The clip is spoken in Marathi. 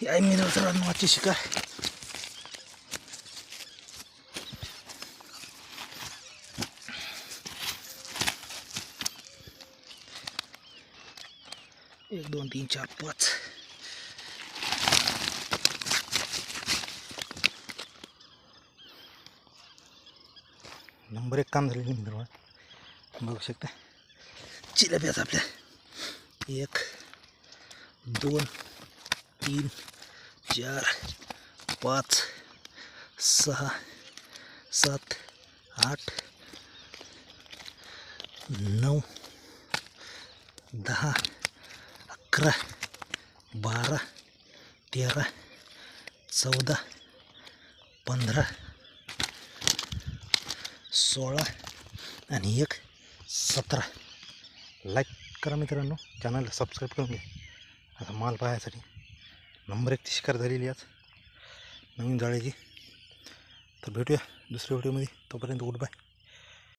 ही आहे मिरवसरांची शिकार एक दोन तीन चार पाच नंबर एक काम झालेलं मित्र बघू शकता चिलब्याच आपल्या एक दोन तीन चार पाच सहा सात आठ नऊ दहा अकरा बारा तेरा चौदा पंधरा सोळा आणि एक सतरा लाईक करा मित्रांनो चॅनलला सबस्क्राईब करून घ्या आता माल पाहायसाठी नंबर एक ती शिकार झालेली आज. नवीन जाळ्याची. तर भेटूया दुसऱ्या व्हिडिओमध्ये. तोपर्यंत गुड बाय